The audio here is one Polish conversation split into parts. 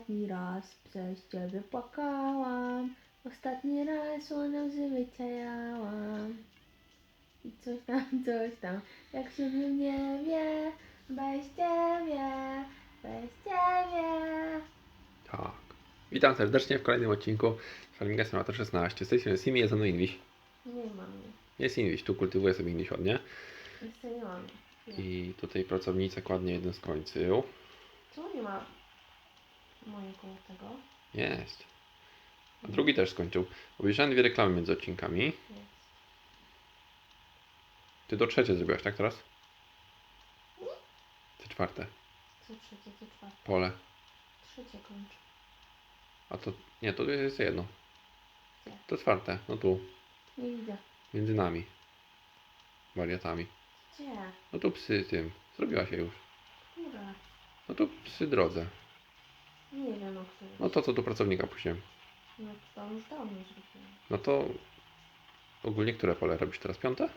Ostatni raz przez ciebie płakałam. Ostatni raz słone łzy wycierałam. I coś tam, coś tam. Jak się w nie wie, bez ciebie, bez ciebie. Tak. Witam serdecznie w kolejnym odcinku Farminga Simulator 16. Z tej strony Simi, jest ze mną English. Nie mam. Jest English, tu kultywuję sobie English ładnie. Jeszcze nie mam. I tutaj pracownica kładnie jeden skończył. Czemu nie ma mojego tego? Jest. A drugi też skończył. Obejrzałem dwie reklamy między odcinkami. Jest. Ty do trzecie zrobiłaś, tak teraz? Ty czwarte. Co trzecie, co czwarte? Pole. Trzecie kończę. A to, nie, to jest jedno. Gdzie? To czwarte. No tu. Nie widzę. Między nami. Wariatami. Gdzie? No tu psy tym. Zrobiła się już. Która? No tu psy drodze. Nie wiem o której. No to co tu pracownika puściłem. No to już dawno zrobiłem. No to ogólnie które pole robisz teraz? Piąte?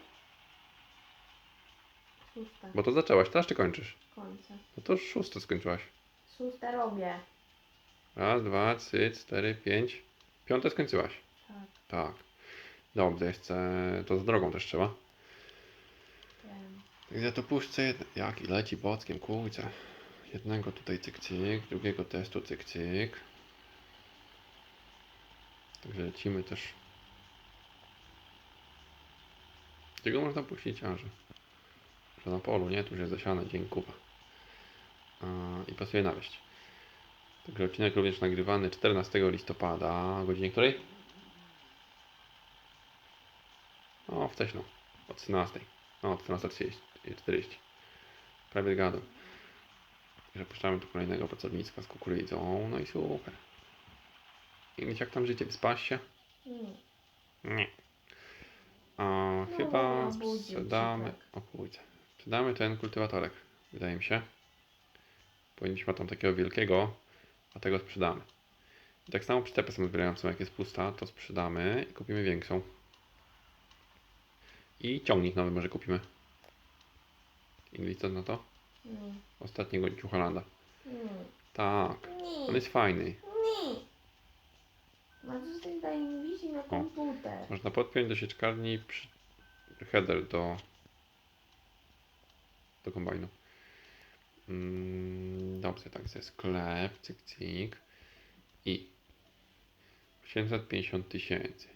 Szóste. Bo to zaczęłaś, teraz czy kończysz? Kończę. No to szóste skończyłaś. Szóste robię. Raz, dwa, trzy, cztery, pięć. Piąte skończyłaś. Tak, Tak. Dobrze, jeszcze to z drogą też trzeba. wiem. Także to puszczę. Jak i leci bockiem, kurczę. Jednego tutaj cyk cyk, drugiego też tu cyk cyk. Także lecimy też. Czego można puścić aże? Że na polu, nie? Tu już jest zasiane, dzień kupa. A, I pasuje na wieść. Także odcinek również nagrywany 14 listopada. O godzinie której? O, wcześno. O 13. No, 14.40. Prawie zgadłem. Zapuszczamy tu kolejnego pracownictwa z kukurydzą. No i super. I wiecie, jak tam życie? Wyspałaś się? Nie. Nie. A, No, chyba sprzedamy. tak. O kurczę. Sprzedamy ten kultywatorek. Wydaje mi się. Powinniśmy tam takiego wielkiego, a tego sprzedamy. I tak samo przyczepę sobie zbierającą, jak jest pusta, to sprzedamy i kupimy większą. I ciągnik nowy może kupimy. I co na to? Nie. Ostatniego. Nie. Tak, on jest fajny. Nie. Masz tutaj daj mi wisi na komputer. Można podpiąć do sieczkarni przy... header do do kombajnu. Mm, dobrze, tak, ze sklep, cyk, cyk. I 850 tysięcy.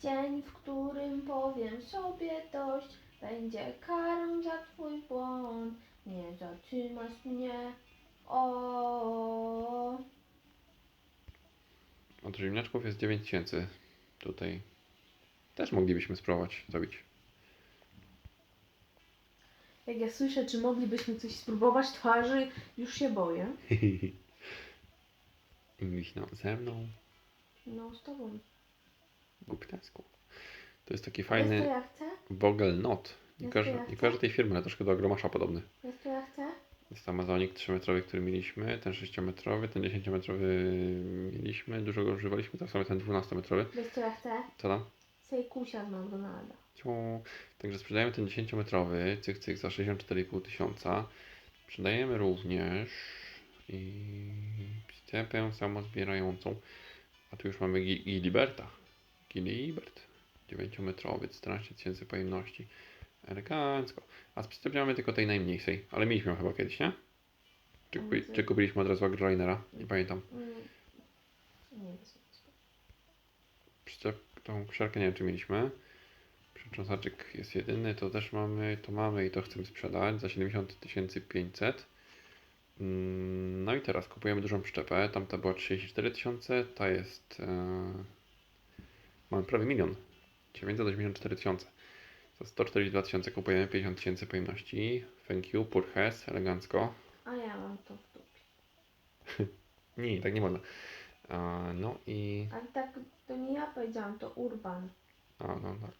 Dzień, w którym powiem sobie dość, będzie karą za twój błąd. Nie zatrzymasz mnie. O. Od ziemniaczków jest 9 tysięcy. Tutaj też moglibyśmy spróbować zrobić. Jak ja słyszę, czy moglibyśmy coś spróbować twarzy, już się boję. English no, ze mną, No, z tobą. głuptasku. To jest taki Wiesz, fajny co ja chcę? Vogel Not. Nie Wiesz, kojarzę, co ja nie chcę? kojarzę tej firmy, ale troszkę do Agromasza podobny. Wiesz, co ja chcę? Jest Amazonik 3-metrowy, który mieliśmy, ten 6-metrowy, ten 10-metrowy mieliśmy, dużo go używaliśmy, teraz mamy ten 12-metrowy. Wiesz, co ja chcę? Co tam? Sejkusia z McDonalda. Ciu. Także sprzedajemy ten 10-metrowy, cyk cyk za 64,5 tysiąca. Sprzedajemy również i przyczepę samozbierającą. A tu już mamy Gi- Giliberta. Gilibert. 9-metrowy, 14 tysięcy pojemności. Elegancko. A mamy tylko tej najmniejszej, ale mieliśmy ją chyba kiedyś, nie? Czy, kupi, czy kupiliśmy od razu agrolinera? Nie pamiętam. Mm. Przyczep, tą kosiarkę nie wiem czy mieliśmy. Przecząsaczek jest jedyny, to też mamy, to mamy i to chcemy sprzedać za 70 500. Mm, No i teraz kupujemy dużą przyczepę. Tamta była 34 tysiące, ta jest. E, mamy prawie milion. 984 tysiące. Za 142 tysiące kupujemy 50 tysięcy pojemności. Thank you, Purhes, elegancko. A ja mam to w dupie. Nie, tak nie można. E, no i. Ale tak, to nie ja powiedziałam, to Urban. A, no tak.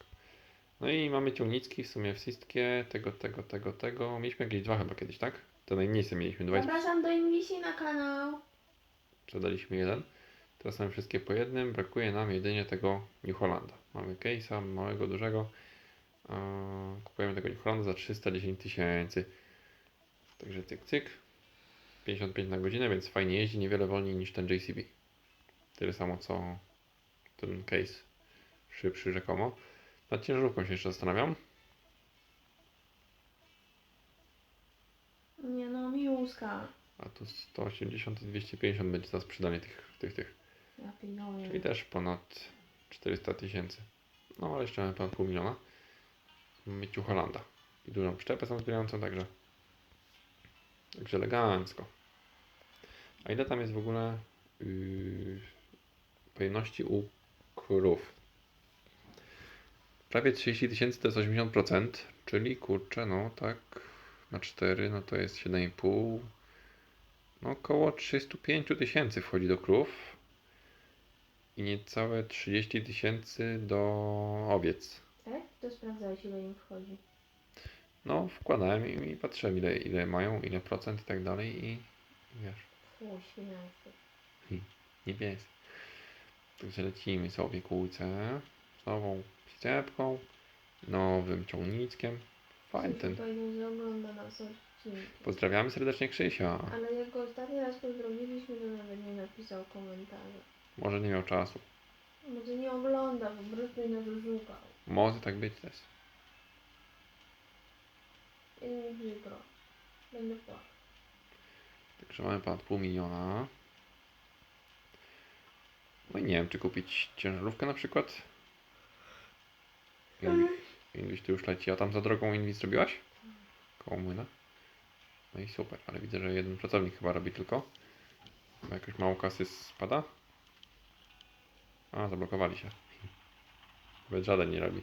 No i mamy ciągnicki, w sumie wszystkie, tego, tego, tego, tego. Mieliśmy jakieś dwa chyba kiedyś, tak? To najmniejsze mieliśmy dwa Zapraszam do Inwisi na kanał. sprzedaliśmy jeden. Teraz mamy wszystkie po jednym, brakuje nam jedynie tego New Hollanda. Mamy case'a, małego, dużego. Kupujemy tego New Hollanda za 310 tysięcy. Także cyk, cyk. 55 na godzinę, więc fajnie jeździ, niewiele wolniej niż ten JCB. Tyle samo co ten case szybszy rzekomo. Nad ciężarówką się jeszcze zastanawiam. Nie no, miłuska. A tu 180 i 250 będzie za sprzedanie tych, tych, tych. Ja pieniądze. Czyli też ponad 400 tysięcy. No ale jeszcze mamy ponad pół miliona. Mamy Holanda. I dużą przyczepę są zbierającą, także także elegancko. A ile tam jest w ogóle yy, pojemności u krów? Prawie 30 tysięcy to jest 80%, czyli kurczę, no tak na 4, no to jest 7,5. No około 35 tysięcy wchodzi do krów i niecałe 30 tysięcy do owiec. Tak? To sprawdzałeś ile im wchodzi. No, wkładałem i, i patrzyłem ile, ile mają, ile procent i tak dalej i, i wiesz, Fu, świniasty. niebieskie. Także lecimy sobie kółce z nową przyczepką, nowym ciągnickiem. Fajny ten. Powiedział, że ogląda nas odcinki. Pozdrawiamy serdecznie Krzysia. Ale jak go ostatni raz pozdrowiliśmy, to nawet nie napisał komentarza. Może nie miał czasu. Może nie ogląda, po prostu nie wyszukał. Może tak być też. I mi przykro. Będę płakał. Także mamy ponad pół miliona. No i nie wiem, czy kupić ciężarówkę na przykład. Inwi- Inwis tu już leci, a tam za drogą Inwis zrobiłaś? Koło młyna. No i super, ale widzę, że jeden pracownik chyba robi tylko. Bo jakoś mało kasy spada. A, zablokowali się. Nawet żaden nie robi.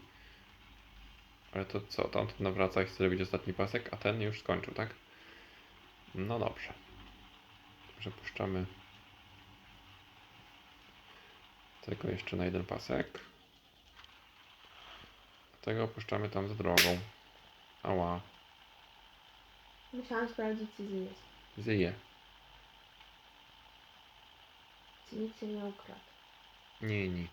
Ale to co, tamten nawraca i chce zrobić ostatni pasek, a ten już skończył, tak? No dobrze. Także puszczamy tego jeszcze na jeden pasek. Tego opuszczamy tam za drogą. Ała, Musiałam sprawdzić, czy jest. zyje. Czy nikt się nie ukradł. Nie, nie.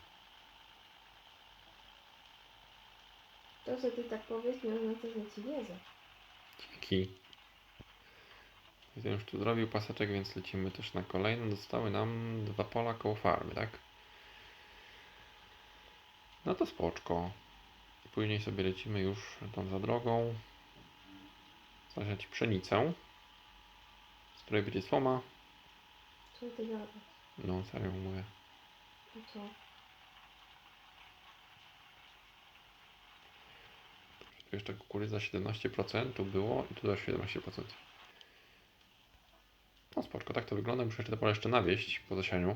To, że ty tak powiesz, nie oznacza, że ci wierzę. Dzięki. Jeden już tu zrobił paseczek, więc lecimy też na kolejną. Zostały nam dwa pola koło farmy, tak? No to spoczko. Później sobie lecimy już tam za drogą. Zasiać pszenicę, z której będzie słoma. Co ty gadasz? No, serio mówię. I co? Jeszcze kukurydza 17% tu było i tu też 17%. No spoczko, tak to wygląda. Muszę jeszcze te pole jeszcze nawieść po zasianiu.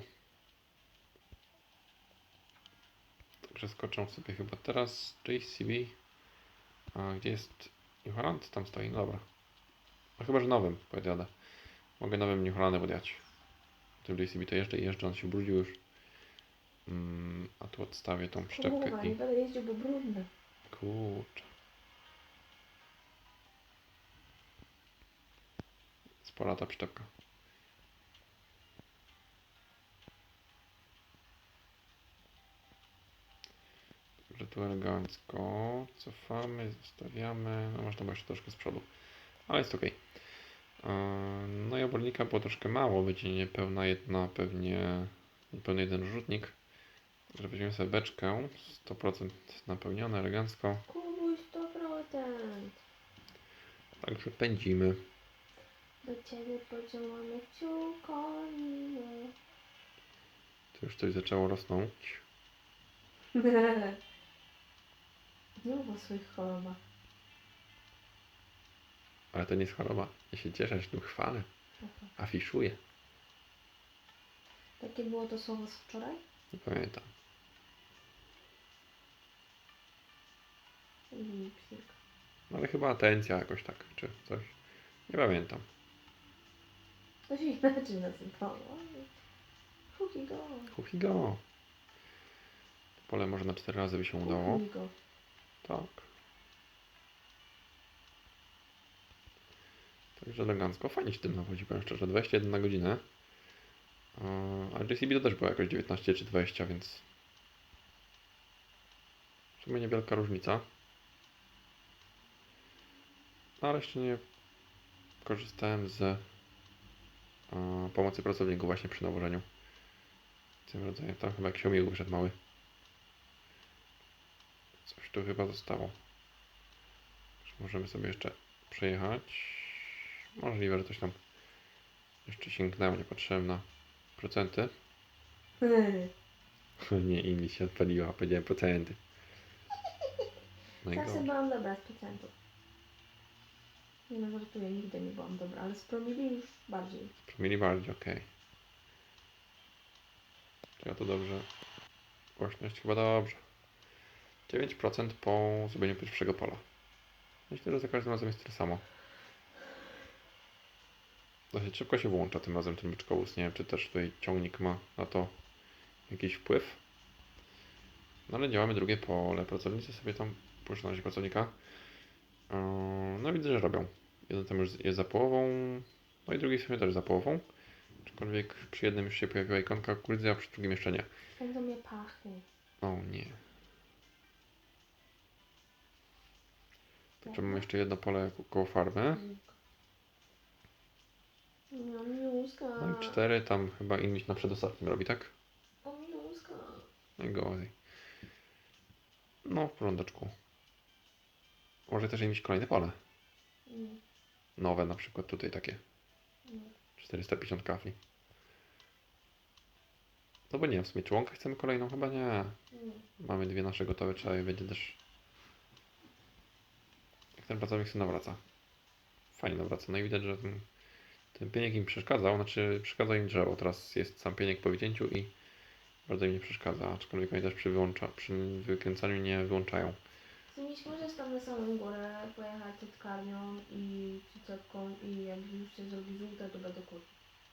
Także skoczę sobie chyba teraz JCB. A gdzie jest New Holland? Tam stoi, no dobra. No chyba, że nowym podjadę. Mogę nowym New Hollandem podjechać. Tym JCB to jeżdżę i on się brudził już. Mm, a tu odstawię tą przyczepkę Kurwa, nie i... będę jeździł, bo brudne. Kurczę. Spora ta przyczepka. Dobrze, tu elegancko. Cofamy, zostawiamy. No można było jeszcze troszkę z przodu. Ale jest ok. No i obornika było troszkę mało. Będzie niepełna jedna, pewnie niepełny jeden rzutnik. Weźmiemy sobie beczkę. 100% napełnione, elegancko. Kubuś 100%. Także pędzimy. Do ciebie pociągamy kciukami. Tu już coś zaczęło rosnąć. Znowu o swoich chorobach. Ale to nie jest choroba. Ja się cieszę, że tym chwalę. Afiszuję. Takie było to słowo z wczoraj? Nie pamiętam. I psik. No ale chyba atencja jakoś tak, czy coś. Nie pamiętam. To się inaczej nazywało. Huki go. Huhigo. Pole może na cztery razy by się udało. Huki go. Tak. Także elegancko. Fajnie się tym nawodzi, powiem szczerze. 21 na godzinę. Ale JCB to też było jakoś 19 czy 20, więc w sumie niewielka różnica. No, ale jeszcze nie korzystałem z e, pomocy pracowników właśnie przy nawożeniu. Tym rodzajem. Tam chyba jakiś omił wyszedł mały. Coś tu chyba zostało. Możemy sobie jeszcze przejechać. Możliwe, że coś tam jeszcze sięgnęło niepotrzebne. Procenty. Nie, Ingi się odpaliła, powiedziałem procenty. No i Czasem byłam dobra z procentów. Nie no, żartuję, nigdy nie byłam dobra, ale z promili już bardziej. Mieli bardziej, okej. Ja to dobrze? Głośność chyba dobrze. 9% po zrobieniu pierwszego pola. Myślę, że za każdym razem jest tyle samo. Dosyć szybko się włącza tym razem ten byczkowóz. Nie wiem, czy też tutaj ciągnik ma na to jakiś wpływ. No ale działamy drugie pole. Pracownicy sobie tam, proszę na razie pracownika. Yy, No widzę, że robią. Jeden tam już jest za połową, no i drugi w sumie też za połową. Aczkolwiek przy jednym już się pojawiła ikonka kukurydzy, a przy drugim jeszcze nie. Będą mnie pachy. O nie. Także mamy jeszcze jedno pole ko- koło farmy. No. No i cztery tam chyba inny na przedostatnim robi, tak? O miłuska. Najgorzej. No w porządeczku. Może też mieć kolejne pole. Nowe na przykład tutaj takie. nie, 450 kafli. No bo nie wiem, w sumie łąkę chcemy kolejną? Chyba nie. nie. Mamy dwie nasze gotowe, trzeba je będzie też. Jak ten pracownik sobie nawraca. Fajnie nawraca. No i widać, że ten, ten pieniek im przeszkadzał, znaczy przeszkadza im drzewo. Teraz jest sam pieniek po wycięciu i bardzo im nie przeszkadza, aczkolwiek oni też przy, wyłącza, przy wykręcaniu nie wyłączają. Zmiś możesz tam na samą górę pojechać odkarnią i przyczepką i jak już się zrobi żółte, to będę kurczyć.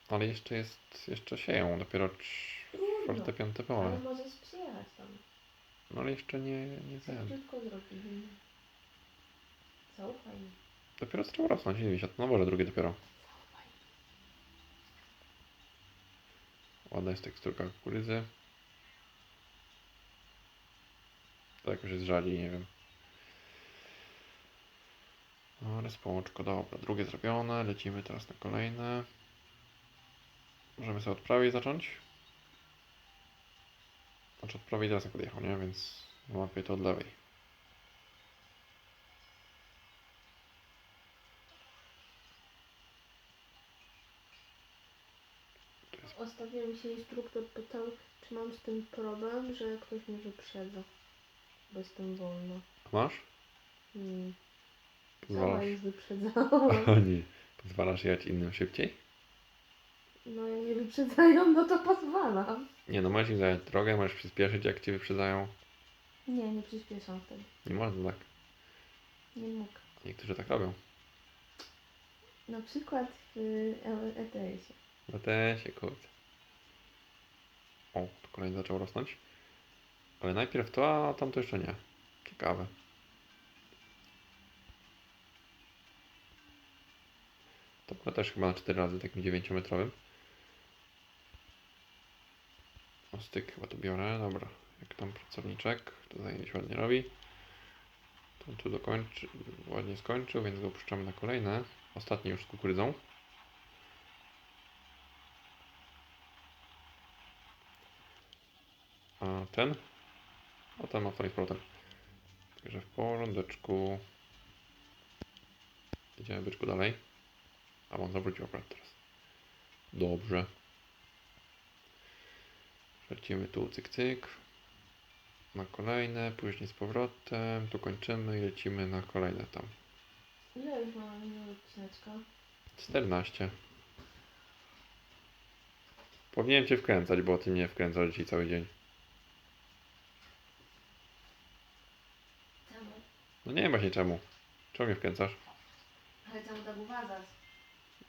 Ale jeszcze jest, jeszcze sieją, dopiero cz- czwarte, piąte Ale pole. możesz przyjechać tam. No ale jeszcze nie, nie ten. Szybciutko zrobili. Zaufaj mi. Dopiero zaczęło rosnąć, nie wiecie, no może drugie dopiero. Zaufaj. Ładna jest teksturka kukurydzy. To jakoś jest żali, nie wiem. Ale społeczko, dobra. Drugie zrobione. Lecimy teraz na kolejne. Możemy sobie od prawej zacząć. Znaczy od prawej teraz jak odjechał, nie? Więc łatwiej to od lewej. Ostatnio mi się instruktor pytał, czy mam z tym problem, że ktoś mnie wyprzedza. Bo jestem wolna. Masz? Hmm. Sama Pozwalasz? już wyprzedzałam. O nie. Pozwalasz jechać innym szybciej? No jak mnie wyprzedzają, no to pozwalam. Nie no, możesz im zająć drogę, możesz przyspieszyć jak cię wyprzedzają. Nie, nie przyspieszam wtedy. Nie można tak. Nie mogę. Niektórzy tak robią. Na przykład w E- ETS-ie. Te się kurde. O, tu kolejny zaczął rosnąć. Ale najpierw to, a tam to jeszcze nie. Ciekawe. To pole też chyba na 4 razy takim 9-metrowym. O styk chyba tu biorę, dobra. Jak tam pracowniczek, to się ładnie robi. To tu dokończy, ładnie skończył, więc go puszczamy na kolejne. Ostatnie już z kukurydzą. A ten? O, ten ma fajny powrotem. Także w porządeczku. Idziemy byczku dalej. A on zawrócił akurat teraz. Dobrze. Lecimy tu cyk cyk. Na kolejne, później z powrotem. Tu kończymy i lecimy na kolejne tam. Ile już mam minut odcineczka? 14. Powinienem cię wkręcać, bo ty mnie wkręcasz dzisiaj cały dzień. Czemu? No nie wiem właśnie czemu. Czemu mnie wkręcasz? Ale czemu tak uważasz?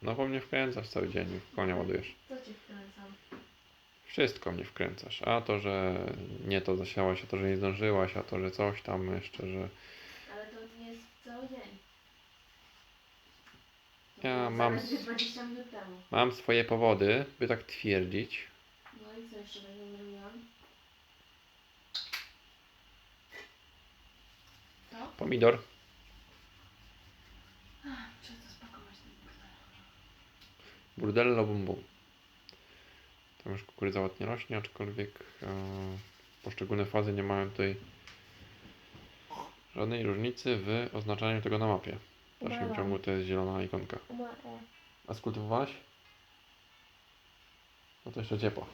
No bo mnie wkręcasz cały dzień, konia ładujesz. Co ci wkręcam? Wszystko mnie wkręcasz. A to, że nie to zasiałaś, a to, że nie zdążyłaś, a to, że coś tam jeszcze, że... Ale to nie jest cały dzień. Ja To mam- zaledwie 20 minut temu. Mam swoje powody, by tak twierdzić. No i co jeszcze będę robiłam? Pomidor. To ten portfel. Burdello bum bum. Tam już kukurydza ładnie rośnie, aczkolwiek e, poszczególne fazy nie mają tutaj żadnej różnicy w oznaczaniu tego na mapie. W dalszym ciągu to jest zielona ikonka. E. A skultywowałaś? No to jeszcze ciepło.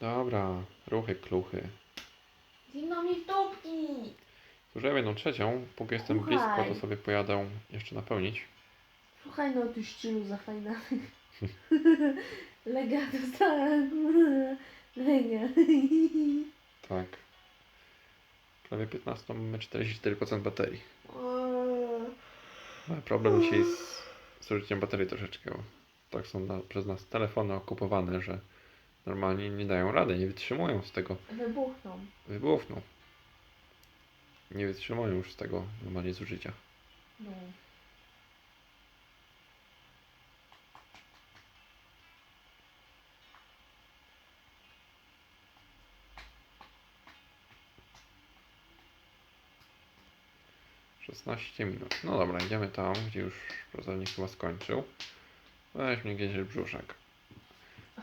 Dobra, ruchy, kluchy. Zimno mi w dupki! Zużyłem jedną trzecią, póki jestem blisko, to sobie pojadę jeszcze napełnić. Słuchaj no, ty szczylu za fajna. Lega dostałem. Lega. Tak. Prawie 15 mamy 44% baterii. Mamy problem dzisiaj z zużyciem baterii troszeczkę. bo Tak są na, przez nas telefony okupowane, że normalnie nie dają rady, nie wytrzymują z tego Wybuchną. wybuchną. Nie wytrzymują już z tego normalnie zużycia. No. Yy, 16 minut. No dobra, idziemy tam, gdzie już pracownik chyba skończył. Weź mnie gdzieś brzuszek.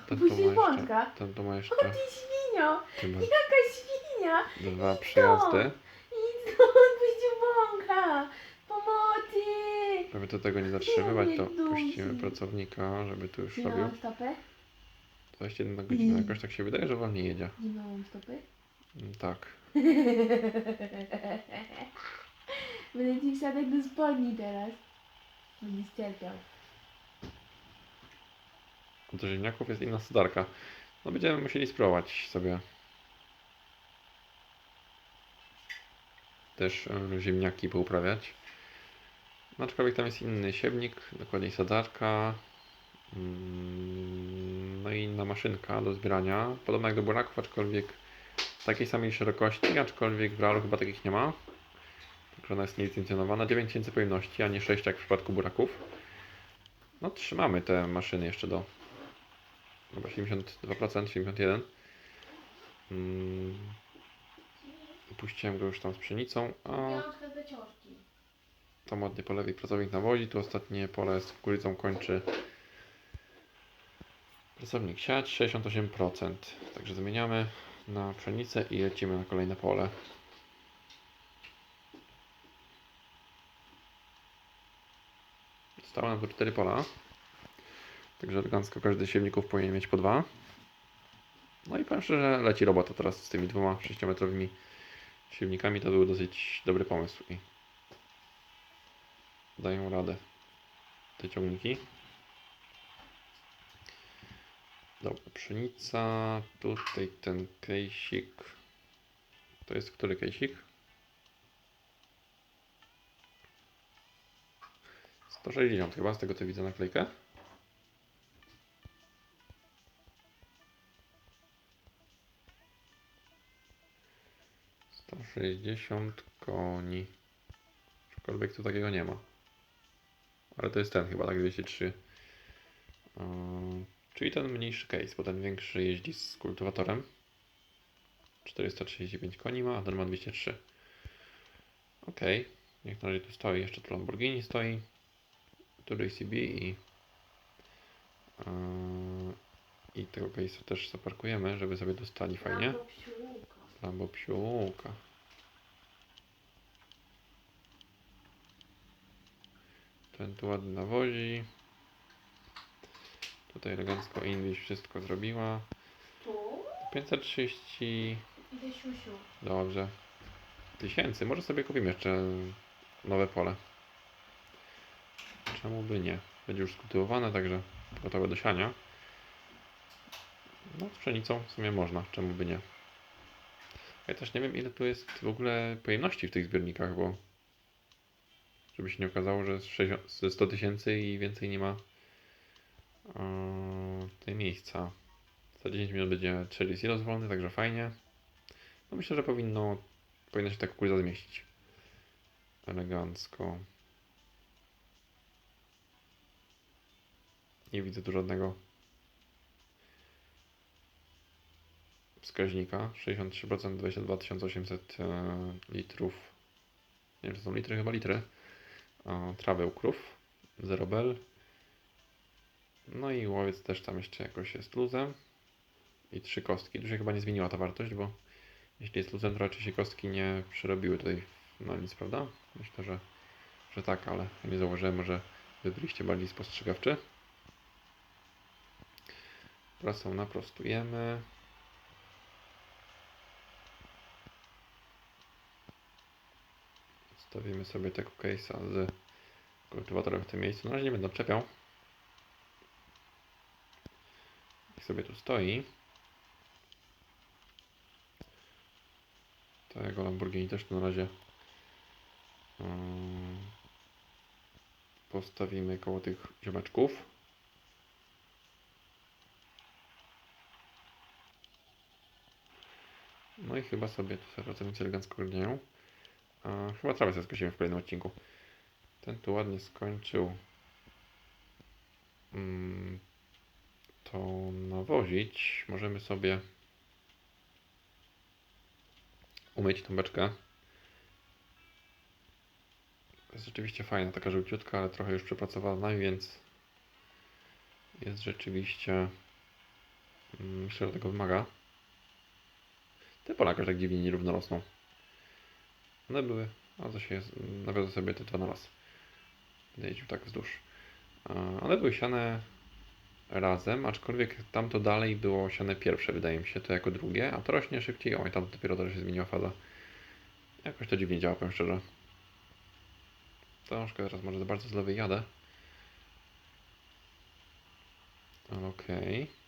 Ten tu ma jeszcze, wątka. ten tu ma jeszcze O ty świnio! chyba Jaka świnia! dwa przejazdy. Idź stąd, puścił bąka! Pomocy! Żeby do tego nie zatrzymywać, to Biedny puścimy pracownika, żeby tu już Zimną robił. mam stopę? 21 na godzinę, jakoś tak się wydaje, że wolniej jedzie. Zimną mam stopy? Mm, Tak. Będę ci wsiadać do spodni teraz. Będziesz cierpiał. Od ziemniaków jest inna sodarka. No będziemy musieli spróbować sobie też e, ziemniaki pouprawiać. No, Aczkolwiek tam jest inny siewnik, dokładniej sadarka. mm, No i inna maszynka do zbierania. Podobna jak do buraków, aczkolwiek takiej samej szerokości, aczkolwiek w realu chyba takich nie ma. Także ona jest nielicencjonowana. 9000 pojemności, a nie 6 jak w przypadku buraków. No trzymamy te maszyny jeszcze do Chyba 72%, 71%. Mm. Puściłem go już tam z pszenicą, a tam ładnie po lewej pracownik nawozi. Tu ostatnie pole z kukurydzą kończy pracownik siać 68%. Także zamieniamy na pszenicę i lecimy na kolejne pole. Zostało nam tu 4 pola. Także elegancko każdy z siewników powinien mieć po dwa. No i powiem szczerze, że leci robota teraz z tymi dwoma 6-metrowymi siewnikami. To był dosyć dobry pomysł i dają radę te ciągniki. Dobra, pszenica, tutaj ten kejsik. To jest który kejsik? 160 chyba, z tego co widzę naklejkę. Sześćdziesiąt koni. Cokolwiek tu takiego nie ma. Ale to jest ten chyba, tak 203. Yy, czyli ten mniejszy case, bo ten większy jeździ z kultywatorem. 435 koni ma, a ten ma 203. Ok, niech na razie tu stoi, jeszcze tu Lamborghini stoi. Tu JCB i yy, i tego case'a też zaparkujemy, żeby sobie dostali fajnie. Albo psiółka. Ten tu ładnie nawozi. Tutaj elegancko English wszystko zrobiła. Tu 530 idę siusiu. Dobrze. Tysięcy. Może sobie kupimy jeszcze nowe pole. Czemu by nie? Będzie już skultywowane, także gotowe do siania. No, z pszenicą w sumie można. Czemu by nie? Ja też nie wiem, ile tu jest w ogóle pojemności w tych zbiornikach, bo żeby się nie okazało, że z 60 ze 100 tysięcy i więcej nie ma yy, tutaj miejsca. Za 10 minut będzie trzeci silos wolny, także fajnie. No myślę, że powinno, powinna się ta kukurydza zmieścić. Elegancko. Nie widzę tu żadnego wskaźnika. 63%, 22 800 e, litrów. Nie wiem, czy są litry, chyba litry. Trawy u krów. 0 bel. No i łowiec też tam jeszcze jakoś jest luzem. I trzy kostki. Tu się chyba nie zmieniła ta wartość, bo jeśli jest luzem, to raczej się kostki nie przerobiły tutaj na nic, prawda? Myślę, że, że tak, ale nie zauważyłem, że wy byliście bardziej spostrzegawczy. Prasą naprostujemy. Stawimy sobie tego case'a z kultywatorem w tym miejscu. Na razie nie będę czepiał. Niech sobie tu stoi. Tego Lamborghini też na razie mm, postawimy koło tych ziomeczków. No i chyba sobie tu sobie pracownicy elegancko. A, chyba trawę sobie skosimy w kolejnym odcinku. Ten tu ładnie skończył mm, to nawozić. Możemy sobie umyć tą beczkę. Jest rzeczywiście fajna, taka żółciutka, ale trochę już przepracowana, więc jest rzeczywiście mm, myślę, że tego wymaga. Te pola jakoś tak dziwnie nierówno rosną. One były, a to się nawiozę sobie te dwa na raz. Będę jeździł tak wzdłuż. One były siane razem, aczkolwiek tamto dalej było siane pierwsze, wydaje mi się, to jako drugie, a to rośnie szybciej. Oj, tam dopiero to się zmieniła faza. Jakoś to dziwnie działa, powiem szczerze. Troszkę teraz może za bardzo z lewej jadę. Okej.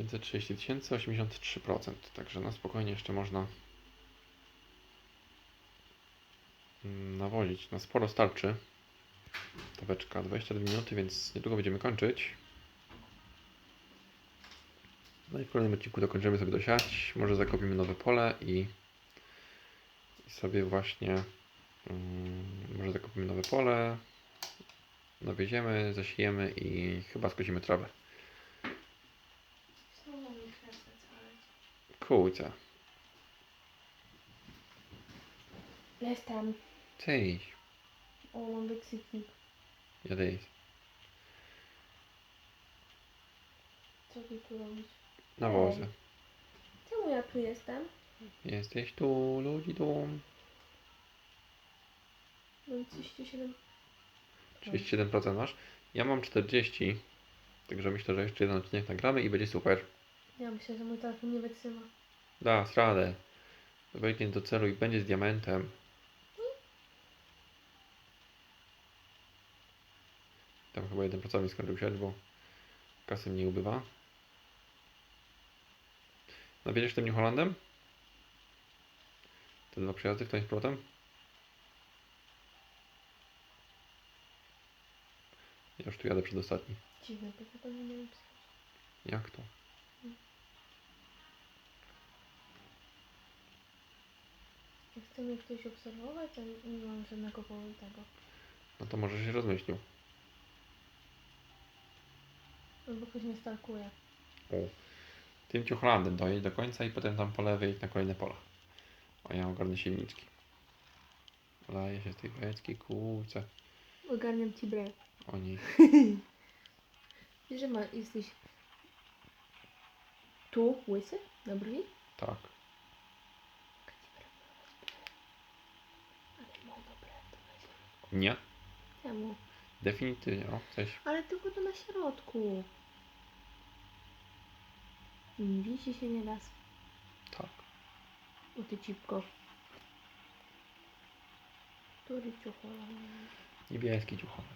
530 tysięcy, 83%. Także na spokojnie jeszcze można mm, nawozić. Na sporo starczy. Taweczka 22 minuty, więc niedługo będziemy kończyć. No i w kolejnym odcinku dokończymy sobie dosiać. Może zakopimy nowe pole i, i sobie właśnie mm, może zakopimy nowe pole. Nawieziemy, zasiejemy i chyba skosimy trawę. Znowu mi kresę całe. Kurczę. Jestem. Cześć. O, mam wykrzyknik. Jadę iść. Co ty tu robisz? Nawozy. Czemu ja tu jestem? Jesteś tu, ludzi tu. Mam 37. 37% masz. Ja mam 40. Także myślę, że jeszcze jeden odcinek nagramy i będzie super. Ja myślę, że mój telefon nie wytrzyma. Da, radę. Wejdzie do celu i będzie z diamentem. Tam chyba jeden pracownik skończył siać, bo kasy mniej ubywa. No wiedziesz tym New Hollandem? Te dwa przejazdy w tym z powrotem? Ja już tu jadę przedostatni. Dziwne, bo chyba nie. Jak to? Jak chce mnie ktoś obserwować, to nie mam żadnego powodu tego. No to może się rozmyślił. Albo ktoś mnie stalkuje. O. Tym New Hollandem dojedź do końca i potem tam po lewej na kolejne pola. A ja ogarnę silniczki. Laje się z tej beczki, kurczę. Ogarniam ci brew. Oni. Wiesz, że ma, jesteś tu, łysy, na brwi? Tak. Ale mam dobre, to na środku. Nie. Czemu? Definitywnie. O, coś. Ale tylko to na środku. Wisi się nie raz. Tak. O ty cipko. Który ciuchola? Niebieski ciuchomet.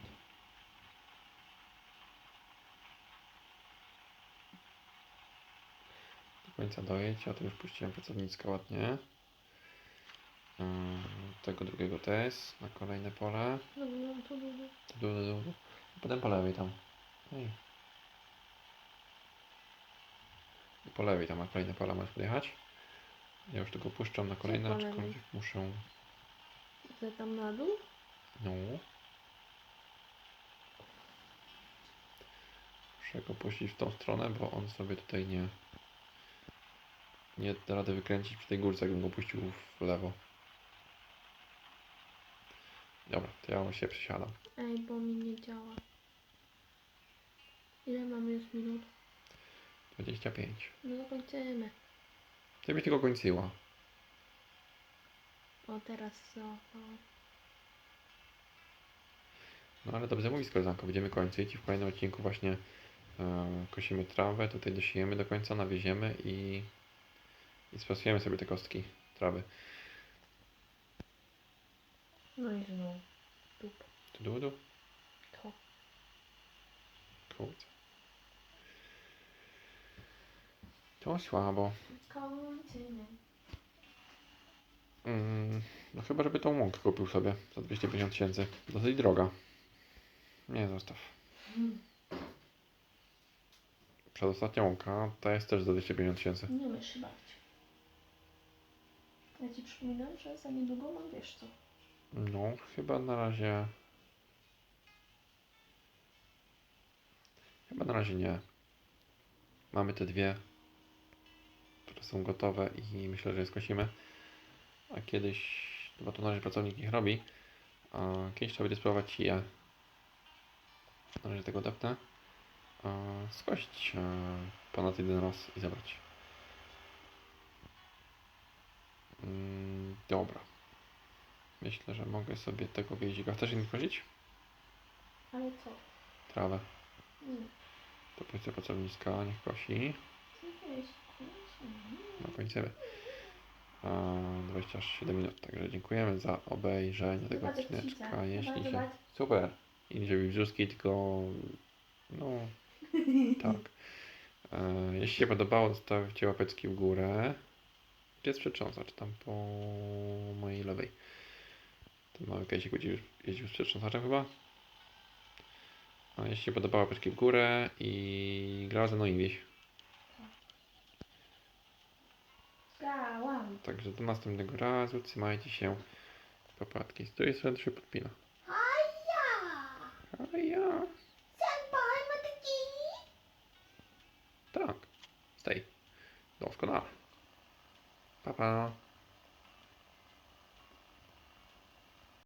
Do końca dojedź. Ja tu już puściłem pracownickę ładnie. Yy, Tego drugiego też na kolejne pole. No, no. Du, Potem po lewej tam. Ej. I po lewej tam na kolejne pola możesz podjechać. Ja już tylko puszczam na kolejne, po lewej? aczkolwiek muszę. Że tam na dół? No. Muszę go puścić w tą stronę, bo on sobie tutaj nie. Nie da rady wykręcić przy tej górce, jakbym go puścił w lewo. Dobra, to ja się przysiadam. Ej, bo mi nie działa. Ile mamy już minut? 25. No zakończymy. Ty byś tylko kończyła. O, teraz co? O. No ale dobrze mówisz koleżanko, będziemy kończyć i w kolejnym odcinku właśnie e, kosimy trawę, tutaj dosiejemy do końca, nawieziemy i, i sprasujemy sobie te kostki trawy. No i znowu. Dup. Tu, tu, tu. To. Kurczę. To słabo. Kończymy. Mm, no chyba, żeby tą łąkę kupił sobie za 250 tysięcy. Dosyć droga. Nie, zostaw. Przedostatnia łąka, ta jest też za 250 tysięcy. Nie umiesz się bawić. Ja ci przypominam, że za niedługo mam wiesz co. No, chyba na razie... Chyba na razie nie. Mamy te dwie, które są gotowe i myślę, że je skosimy. A kiedyś, chyba to na razie pracownik ich robi, a kiedyś trzeba będzie spróbować je. Na razie tego depnę. A skosić e, ponad jeden raz i zabrać. Mm, dobra. Myślę, że mogę sobie tego wieździka. Chcesz im kosić? Ale co? Trawę. Nie. To pójdź do pracowniska, niech kosi. No kończymy. A, 27 minut, także dziękujemy za obejrzenie tego Zobacz, odcineczka. Jeśli się... Super! I nie żeby brzuski, tylko... No, tak. E, jeśli się podobało, zostawcie łapeczki w górę. Gdzie jest przetrząsacz? Tam po mojej lewej. Ten mały kejsik jeździł, jeździł z przetrząsaczem chyba. A jeśli się podobało, łapeczki w górę i grała ze mną i wieś. Grałam. Także do następnego razu. Trzymajcie się. Popatki. Z której strony się podpina? Aja! A ja. Tak. Stay. Doskonale. Pa, pa.